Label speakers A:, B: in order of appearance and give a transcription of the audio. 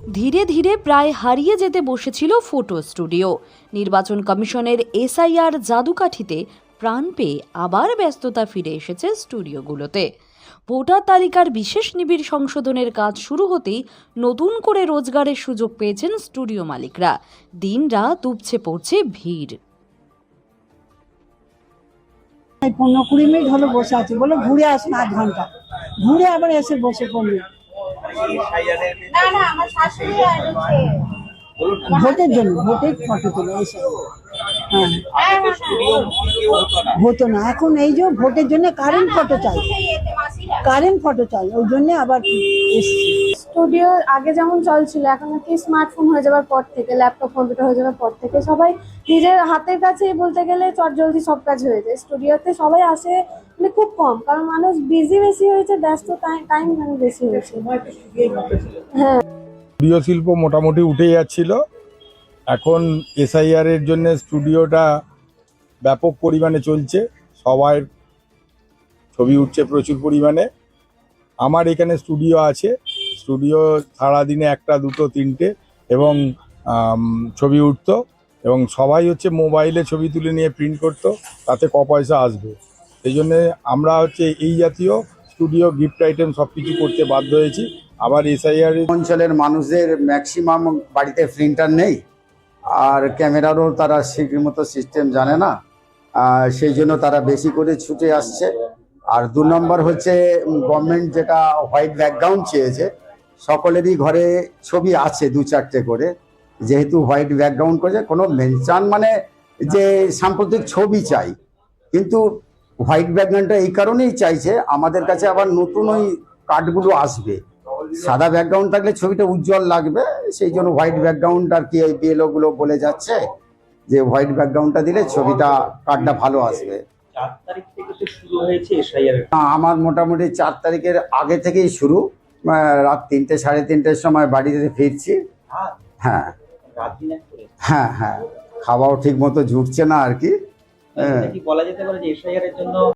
A: ধীরে ধীরে প্রায় হারিয়ে যেতে বসেছিল ফটো স্টুডিও। নির্বাচন কমিশনের এসআইআর জাদুকাঠিতে প্রাণ পেয়ে আবার ব্যস্ততা ফিরে এসেছে স্টুডিওগুলোতে। ভোটার তালিকার বিশেষ নিবিড় সংশোধনের কাজ শুরু হতেই নতুন করে রোজগারের সুযোগ পেয়েছেন স্টুডিও মালিকরা। দিন রাত উপচে পড়ছে ভিড়।
B: পনেরো কুড়ি মিনিট হলো বসে আছি, বলে ঘুরে আসুন আধ ঘণ্টা। ঘুরে আবার এসে বসে পড়লি ভোটের জন্য ভোটের ফটো তুলে এসে। হ্যাঁ। হতো না। এখন এই যে ভোটের জন্য কারেন্ট ফটো চাই। কারেন্ট ফটো চাই ওই জন্য আবার এসছি।
C: স্টুডিও আগে যেমন চলছিল এখন আর কি স্মার্টফোন হয়ে যাওয়ার পর থেকে ল্যাপটপ কম্পিউটার হয়ে যাওয়ার পর থেকে সবাই নিজের হাতের কাছেই বলতে গেলে চট জলদি সব কাজ হয়ে যায়। স্টুডিওতে সবাই আসে মানে খুব কম কারণ মানুষ বিজি বেশি হয়েছে ব্যস্ত টাইম মানে বেশি হয়েছে। হ্যাঁ।
D: স্টুডিও শিল্প মোটামুটি উঠে যাচ্ছিল। এখন এসআইআর এর জন্য স্টুডিওটা ব্যাপক পরিমাণে চলছে। সবার ছবি উঠছে প্রচুর পরিমাণে। আমার এখানে স্টুডিও আছে। স্টুডিও সারাদিনে একটা, দুটো, তিনটে এবং ছবি উঠতো এবং সবাই হচ্ছে মোবাইলে ছবি তুলে নিয়ে প্রিন্ট করতো, তাতে ক পয়সা আসবে। সেই জন্যে আমরা হচ্ছে এই জাতীয় স্টুডিও গিফট আইটেম সব কিছু করতে বাধ্য হয়েছি। আবার এসআইআর
E: অঞ্চলের মানুষদের ম্যাক্সিমাম বাড়িতে প্রিন্টার নেই, আর ক্যামেরারও তারা সেই মতো সিস্টেম জানে না সেই জন্য তারা বেশি করে ছুটে আসছে। আর দু নম্বর হচ্ছে গভর্নমেন্ট যেটা হোয়াইট ব্যাকগ্রাউন্ড চেয়েছে সকলেরই ঘরে ছবি আছে দু চারটে করে। যেহেতু হোয়াইট ব্যাকগ্রাউন্ড করেছে কোনো মেনশন মানে যে সাম্প্রতিক ছবি চাই। কিন্তু হোয়াইট ব্যাকগ্রাউন্ডটা এই কারণেই চাইছে আমাদের কাছে আবার নতুন ওই কার্ডগুলো আসবে। সাদা ব্যাকগ্রাউন্ড থাকলে ছবিটা উজ্জ্বল লাগবে সেই জন্য হোয়াইট ব্যাকগ্রাউন্ড আর কি এই বিএলও গুলো বলে যাচ্ছে যে হোয়াইট ব্যাকগ্রাউন্ডটা দিলে ছবিটা কার্ডটা ভালো আসবে।
F: চার তারিখ থেকে শুরু হয়েছে
E: আমার মোটামুটি চার তারিখের আগে থেকেই শুরু। রাত তিনটে সাড়ে তিনটের সময় বাড়িতে ফিরছি। হ্যাঁ। হ্যাঁ হ্যাঁ। খাওয়াও ঠিক মতো জুটছে না আর কি। হ্যাঁ।
F: বলা যেতে পারে যে এর জন্য